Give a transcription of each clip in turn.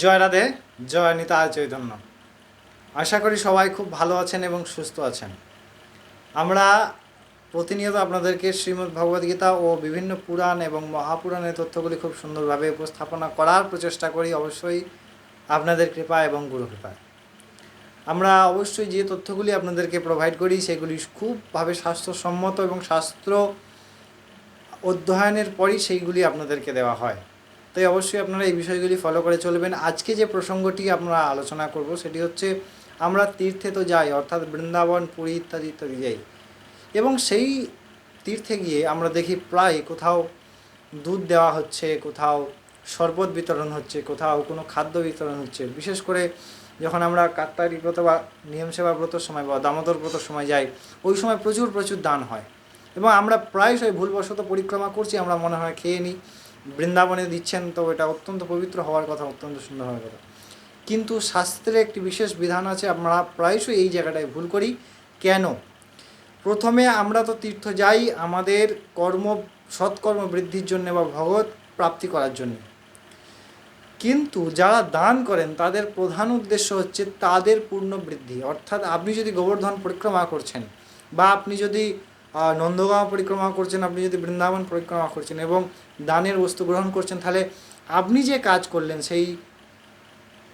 জয় রাধে, জয় নিতা চৈতন্য। আশা করি সবাই খুব ভালো আছেন এবং সুস্থ আছেন। আমরা প্রতিনিয়ত আপনাদেরকে শ্রীমদ্ ভগবদ্গীতা ও বিভিন্ন পুরাণ এবং মহাপুরাণের তথ্যগুলি খুব সুন্দরভাবে উপস্থাপনা করার প্রচেষ্টা করি। অবশ্যই আপনাদের কৃপা এবং গুরু কৃপায় আমরা অবশ্যই যে তথ্যগুলি আপনাদেরকে প্রোভাইড করি, সেগুলি খুবভাবে স্বাস্থ্যসম্মত এবং শাস্ত্র অধ্যয়নের পরই সেইগুলি আপনাদেরকে দেওয়া হয়। তাই অবশ্যই আপনারা এই বিষয়গুলি ফলো করে চলবেন। আজকে যে প্রসঙ্গটি আমরা আলোচনা করব, সেটি হচ্ছে আমরা তীর্থে তো যাই, অর্থাৎ বৃন্দাবন, পুরী ইত্যাদি ইত্যাদি যাই। এবং সেই তীর্থে গিয়ে আমরা দেখি প্রায় কোথাও দুধ দেওয়া হচ্ছে, কোথাও শরবত বিতরণ হচ্ছে, কোথাও কোনো খাদ্য বিতরণ হচ্ছে। বিশেষ করে যখন আমরা কাত্তারি ব্রত বা নিয়ম সেবা ব্রতর সময় বা দামোদর ব্রতর সময় যাই, ওই সময় প্রচুর প্রচুর দান হয়। এবং আমরা প্রায়শই ভুলবশত পরিক্রমা করছি, আমরা মনে হয় খেয়ে নিই। বৃন্দাবনে দিচ্ছেন, তো এটা অত্যন্ত পবিত্র হওয়ার কথা, অত্যন্ত সুন্দর হওয়ার কথা। কিন্তু শাস্ত্রে একটি বিশেষ বিধান আছে, আমরা প্রায়শই এই জায়গাটায় ভুল করি। কেন? প্রথমে আমরা তো তীর্থ যাই আমাদের কর্ম, সৎকর্ম বৃদ্ধির জন্য বা ভগবত প্রাপ্তি করার জন্য। কিন্তু যারা দান করেন, তাদের প্রধান উদ্দেশ্য হচ্ছে তাদের পূর্ণ বৃদ্ধি। অর্থাৎ আপনি যদি গোবর্ধন পরিক্রমা করছেন বা আপনি যদি নন্দগাঁও পরিক্রমা করছেন, আপনি যদি বৃন্দাবন পরিক্রমা করছেন এবং দানের বস্তু গ্রহণ করছেন, তাহলে আপনি যে কাজ করলেন, সেই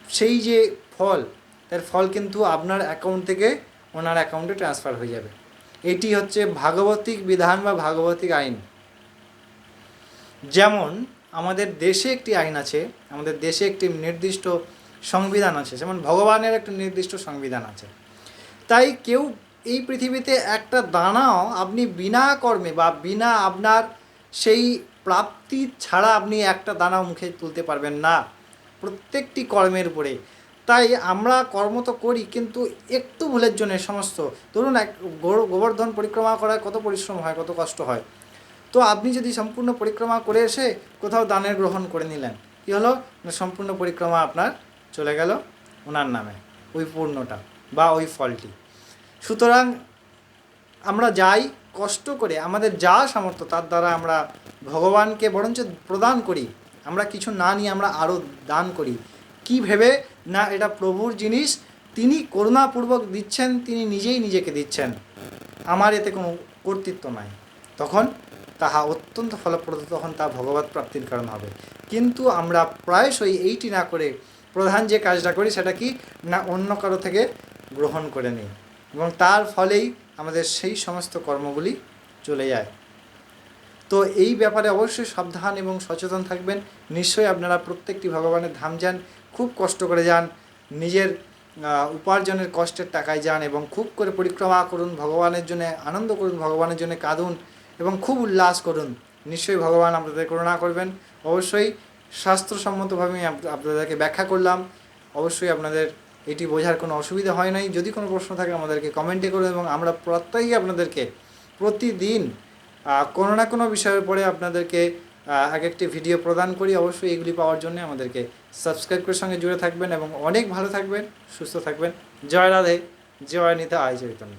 সেই যে ফল, তার ফল কিন্তু আপনার অ্যাকাউন্ট থেকে ওনার অ্যাকাউন্টে ট্রান্সফার হয়ে যাবে। এটি হচ্ছে ভাগবতিক বিধান বা ভাগবতিক আইন। যেমন আমাদের দেশে একটি আইন আছে, আমাদের দেশে একটি নির্দিষ্ট সংবিধান আছে, যেমন ভগবানের একটা নির্দিষ্ট সংবিধান আছে। তাই কেউ এই পৃথিবীতে একটা দানাও আপনি বিনা কর্মে বা বিনা আপনার সেই প্রাপ্তি ছাড়া আপনি একটা দানাও মুখে তুলতে পারবেন না প্রত্যেকটি কর্মের উপরে। তাই আমরা কর্ম তো করি, কিন্তু একটু ভুলের জন্য সমস্ত। ধরুন এক গোবর্ধন পরিক্রমা করায় কত পরিশ্রম হয়, কত কষ্ট হয়। তো আপনি যদি সম্পূর্ণ পরিক্রমা করে এসে কোথাও দানের গ্রহণ করে নিলেন, কী হলো? না সম্পূর্ণ পরিক্রমা আপনার চলে গেল ওনার নামে, ওই পূর্ণটা বা ওই ফলটি। সুতরাং আমরা যাই কষ্ট করে, আমাদের যা সামর্থ্য তার দ্বারা আমরা ভগবানকে বরঞ্চ প্রদান করি, আমরা কিছু না নিয়ে আমরা আরও দান করি। কি ভেবে? না, এটা প্রভুর জিনিস, তিনি করুণাপূর্বক দিচ্ছেন, তিনি নিজেই নিজেকে দিচ্ছেন। আমার এতে কোনো কর্তৃত্ব নাই। তখন তাহা অত্যন্ত ফলপ্রদ, তখন তা ভগবত প্রাপ্তির কারণ হবে। কিন্তু আমরা প্রায়শই এইটি না করে প্রধান যে কাজটা করি, সেটা কি? না অন্য কারও থেকে গ্রহণ করে নিই। এবং তার ফলেই আমাদের সেই সমস্ত কর্মগুলি চলে যায়। তো এই ব্যাপারে অবশ্যই সাবধান এবং সচেতন থাকবেন। নিশ্চয়ই আপনারা প্রত্যেকটি ভগবানের ধাম যান, খুব কষ্ট করে যান, নিজের উপার্জনের কষ্টের টাকায় যান এবং খুব করে পরিক্রমা করুন, ভগবানের জন্য আনন্দ করুন, ভগবানের জন্য কাঁদুন এবং খুব উল্লাস করুন। নিশ্চয়ই ভগবান আপনাদের করুণা করবেন। অবশ্যই শাস্ত্রসম্মতভাবে আমি আপনাদেরকে ব্যাখ্যা করলাম। অবশ্যই আপনাদের এটি বোঝার কোনো অসুবিধা হয় নাই। যদি কোনো প্রশ্ন থাকে আমাদেরকে কমেন্টে করুন এবং আমরা প্রত্যেকেই আপনাদেরকে প্রতিদিন কোনো না কোনো বিষয়ের পরে আপনাদেরকে এক একটি ভিডিও প্রদান করি। অবশ্যই এগুলি পাওয়ার জন্য আমাদেরকে সাবস্ক্রাইব করে সঙ্গে জুড়ে থাকবেন এবং অনেক ভালো থাকবেন, সুস্থ থাকবেন। জয় রাধে, জয় নিতা, আয় চৈতন্য।